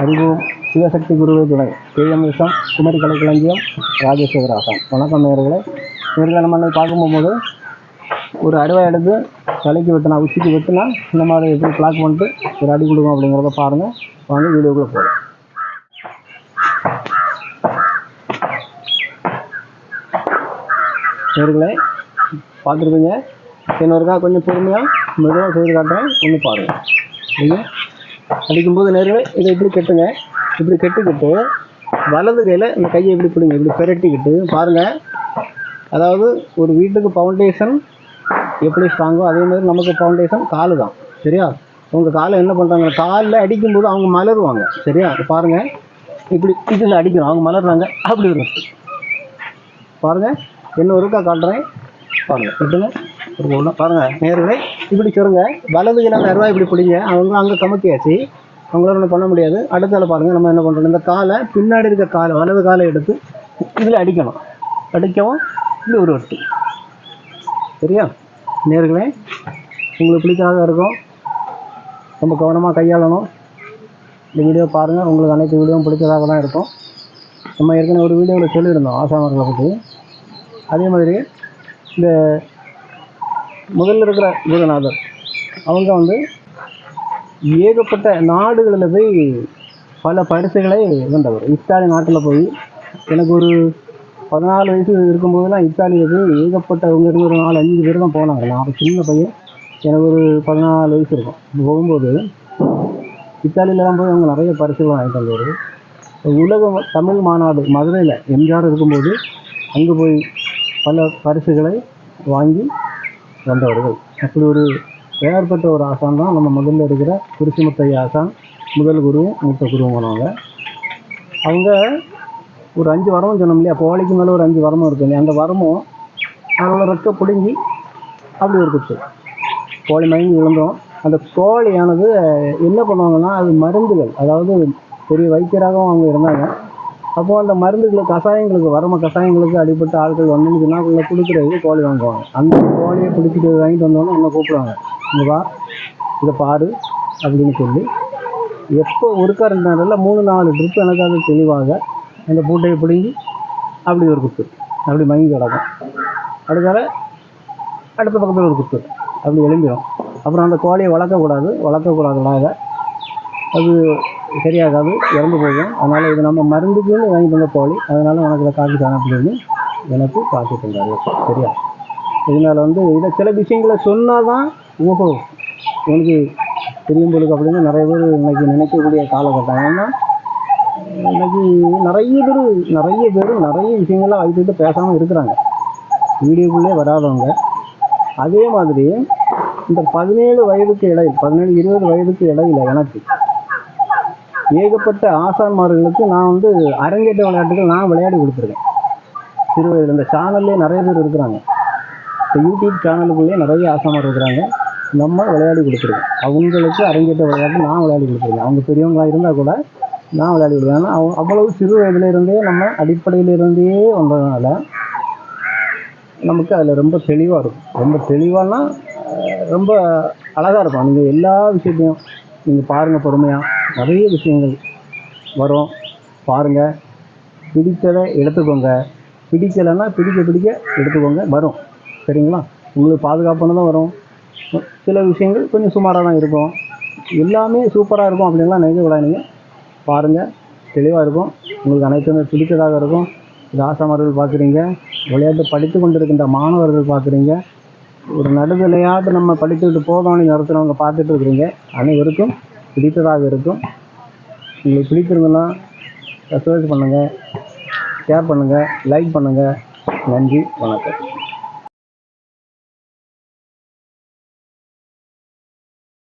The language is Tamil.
அறிவோம் சிவசக்தி குருவை துணை. கேஎம்எஸ்எம் குமரி கலைக்களஞ்சியம் ராஜேஸ்வர வணக்கம் நேர்களை நேர்களை நம்ம பார்க்கும்போது போகும்போது ஒரு அருவா எடுத்து தலைக்கு வெட்டினா உச்சிக்கு வெட்டினா இந்த மாதிரி எப்படி பிளாக் பண்ணிட்டு ஒரு அடி கொடுக்கும் அப்படிங்கிறத பாருங்கள் வாங்க வீடியோக்குள்ளே போகலாம். நேர்களே பார்த்துருப்பீங்க. இன்னொருக்கா கொஞ்சம் பொறுமையாக மெதுவாக செய்து காட்டுறேன். ஒன்று பாருங்கள் நீங்கள் அடிக்கும்போது நேர்களே இதை இப்படி கெட்டுங்க. இப்படி கெட்டுக்கிட்டு வலது கையில் இந்த கையை இப்படி பிடிங்க. இப்படி பெரட்டிக்கிட்டு பாருங்கள் அதாவது ஒரு வீட்டுக்கு ஃபவுண்டேஷன் எப்படி ஸ்ட்ராங்கோ அதே மாதிரி நமக்கு ஃபவுண்டேஷன் காலு தான். சரியா? உங்கள் காலை என்ன பண்ணுறாங்க காலில் அடிக்கும்போது அவங்க மலருவாங்க. சரியா? பாருங்கள் இப்படி இதில் அடிக்கணும் அவங்க மலர்றாங்க. அப்படி வரும் பாருங்கள் இன்னும் ஒருக்கா காட்டுறேன்? பாருங்கள் விட்டுங்க ஒரு பாருங்கள் நேர்களே இப்படி சொல்லுங்க. வலது இல்லாத ரூபாய் இப்படி பிடிங்க. அவங்க அங்கே கமத்தியாச்சு. அவங்களால ஒன்றும் பண்ண முடியாது. அடுத்தால பாருங்கள் நம்ம என்ன பண்ணுறோம் இந்த காலை பின்னாடி இருக்க காலை வலது காலை எடுத்து இதில் அடிக்கணும். அடிக்கவும் இப்படி ஒரு வெட்டு. சரியா? நேர்களே உங்களுக்கு பிடிக்காத இருக்கும். ரொம்ப கவனமாக கையாளணும். இந்த வீடியோ பாருங்கள் உங்களுக்கு அனைத்து வீடியோவும் பிடிச்சதாக தான் இருக்கும். நம்ம ஏற்கனவே ஒரு வீடியோவில் சொல்லியிருந்தோம் ஆசாமர்களை பற்றி அதே மாதிரி இந்த முதல்ல இருக்கிற குருநாதர் அவங்க வந்து ஏகப்பட்ட நாடுகளில் போய் பல பரிசுகளை வென்றவர். இத்தாலி நாட்டில் போய் எனக்கு ஒரு பதினாலு வயசு இருக்கும்போதெல்லாம் இத்தாலியில் போய் ஏகப்பட்ட அவங்க இருந்து ஒரு நாலு அஞ்சு பேர் தான் போனாங்க. நான் அப்போ சின்ன பையன். எனக்கு ஒரு பதினாலு வயசு இருக்கும். போகும்போது இத்தாலியிலலாம் போய் அவங்க நிறைய பரிசுகள் வாங்கிட்டு வந்தவர். உலக தமிழ் மாநாடு மதுரையில் எம்ஜிஆர் இருக்கும்போது அங்கே போய் பல பரிசுகளை வாங்கி வந்தவர்கள். அப்படி ஒரு பெயர் பெற்ற ஒரு ஆசான் தான் நம்ம முதல்ல இருக்கிற குருசிமுத்தைய ஆசான் முதல் குருவும் மூத்த குருவும் போனவங்க அவங்க ஒரு அஞ்சு வரமும் சொன்னோம் இல்லையா? கோழிக்கு மேலே ஒரு அஞ்சு வரமும் இருக்கு இல்லையா? அந்த வரமும் அதோட ரெக்க பிடுங்கி அப்படி ஒரு கோழி மயங்கி விழுந்தோம். அந்த கோழியானது என்ன பண்ணுவாங்கன்னா அது மருந்துகள். அதாவது பெரிய வைத்தியராகவும் அவங்க இருந்தாங்க. அப்போது அந்த மருந்துகளுக்கு கஷாயங்களுக்கு வரம கஷாயங்களுக்கு அடிபட்ட ஆட்கள் வந்துச்சுன்னா உள்ள கொடுக்குறது கோழி வாங்குவாங்க. அந்த கோழியை பிடிச்சிட்டு வாங்கிட்டு வந்தோன்னே என்ன கூப்பிடுவாங்க. இங்கே வா இதை பாரு அப்படின்னு சொல்லி. எப்போ ஒருக்கா ரெண்டு நாளில் மூணு நாலு ட்ரிப் எனக்கு அது தெளிவாக அந்த பூட்டையை பிடிங்கி அப்படி ஒரு குத்து. அப்படி மயங்கி கிடக்கும். அடுத்தால அடுத்த பக்கத்தில் ஒரு குத்து. அப்படி எழும்பிடும் அப்புறம் அந்த கோழியை வளர்க்கக்கூடாது வளர்க்கக்கூடாதுனாக அது சரியாகாது இறந்து போகும் அதனால் இது நம்ம மருந்துக்குன்னு வாங்கிட்டு வந்த கோழி. அதனால் உனக்கு இதை காப்பி தானே அப்படின்னு எனக்கு காப்பி தந்தாரு. சரியா? இதனால் வந்து இதை சில விஷயங்களை சொன்னால் தான் ஓஹோ எனக்கு தெரியும் பொழுது அப்படின்னு நிறைய பேர் இன்னைக்கு நினைக்கக்கூடிய காலகட்டம். ஏன்னா இன்னைக்கு நிறைய பேர் நிறைய பேர் நிறைய விஷயங்களை அழுத்திட்டு பேசாமல் இருக்கிறாங்க. வீடியோக்குள்ளே வராதவங்க. அதே மாதிரி இந்த பதினேழு வயதுக்கு இடையில் பதினேழு இருபது வயதுக்கு இடையில எனக்கு ஏகப்பட்ட ஆசான்மார்களுக்கு நான் வந்து அரங்கேற்ற விளையாட்டுகள் நான் விளையாடி கொடுத்துருக்கேன். சிறு வயதில் இந்த சேனல்லே நிறைய பேர் இருக்கிறாங்க. இப்போ யூடியூப் சேனலுக்குள்ளேயே நிறைய ஆசாமார் இருக்கிறாங்க. நம்ம விளையாடி கொடுத்துருக்கோம். அவங்களுக்கு அரங்கேற்ற விளையாட்டு நான் விளையாடி கொடுத்துருக்கேன். அவங்க பெரியவங்களாக இருந்தால் கூட நான் விளையாடி கொடுக்குறேன் ஏன்னா அவங்க அவ்வளவு சிறு வயதுல இருந்தே நம்ம அடிப்படையிலிருந்தே வந்ததுனால நமக்கு அதில் ரொம்ப தெளிவாக இருக்கும். ரொம்ப தெளிவானா ரொம்ப அழகாக இருக்கும். நீங்கள் எல்லா விஷயத்தையும் நீங்கள் பாருங்கள் பொறுமையாக நிறைய விஷயங்கள் வரும். பாருங்கள் பிடித்ததை எடுத்துக்கோங்க. பிடிக்கலைன்னா பிடிக்க பிடிக்க எடுத்துக்கோங்க. வரும். சரிங்களா? உங்களுக்கு பாதுகாப்பான தான் வரும். சில விஷயங்கள் கொஞ்சம் சுமாராக தான் இருக்கும். எல்லாமே சூப்பராக இருக்கும் அப்படின்லாம் நினைக்க கூடாதுங்க. பாருங்கள் தெளிவாக இருக்கும். உங்களுக்கு அனைத்துமே பிடித்ததாக இருக்கும். இது ஆசாமார்கள் பார்க்குறீங்க. விளையாட்டு படித்து கொண்டிருக்கின்ற மாணவர்கள் பார்க்குறீங்க. ஒரு நடுவிளையாட்டு நம்ம படித்துக்கிட்டு போகணும்னு நடத்துகிறவங்க பார்த்துட்டு இருக்கிறீங்க. அனைவருக்கும் பிடித்ததாக இருக்கும். உங்களுக்கு பிடித்திருந்ததுன்னா சப்ஸ்கிரைப் பண்ணுங்கள் ஷேர் பண்ணுங்கள் லைக் பண்ணுங்கள் நன்றி வணக்கம்.